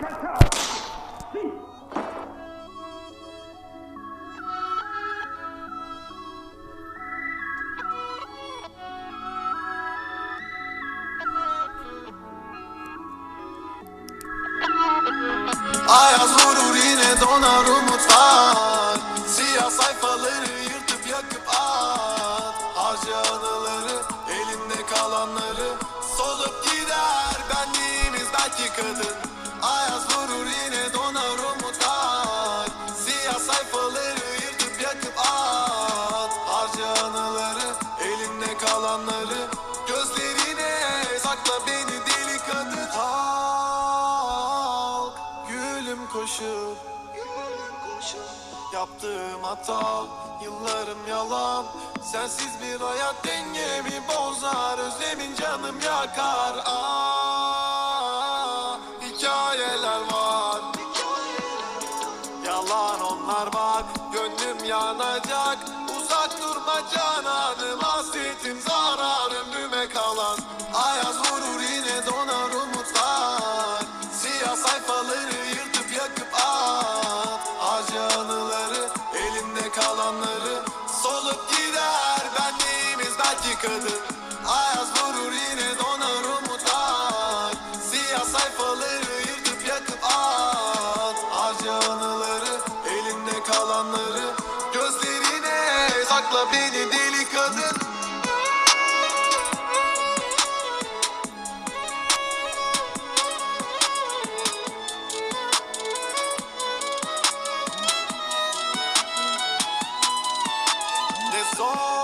Ayaz vurur yine donar umutlar. Siyah sayfaları yırtıp yakıp at. Harcı anıları elinde kalanları Solup gider. Benliğimiz belki kadın. yalanları Gözlerine sakla beni deli kadın. Kalk gülüm koşup. Yaptığım hata yıllarım yalan. Sensiz bir hayat dengemi bozar. Özlemin canım yakar. Aa, Hikayeler var. Yalan onlar bak Gönlüm yanacak. Uzak durmaca kadın. Ayaz vurur yine donar umutlar. Siyah sayfaları yırtıp yakıp at. Harca anıları elinde kalanları Gözlerine sakla beni deli kadın. Song.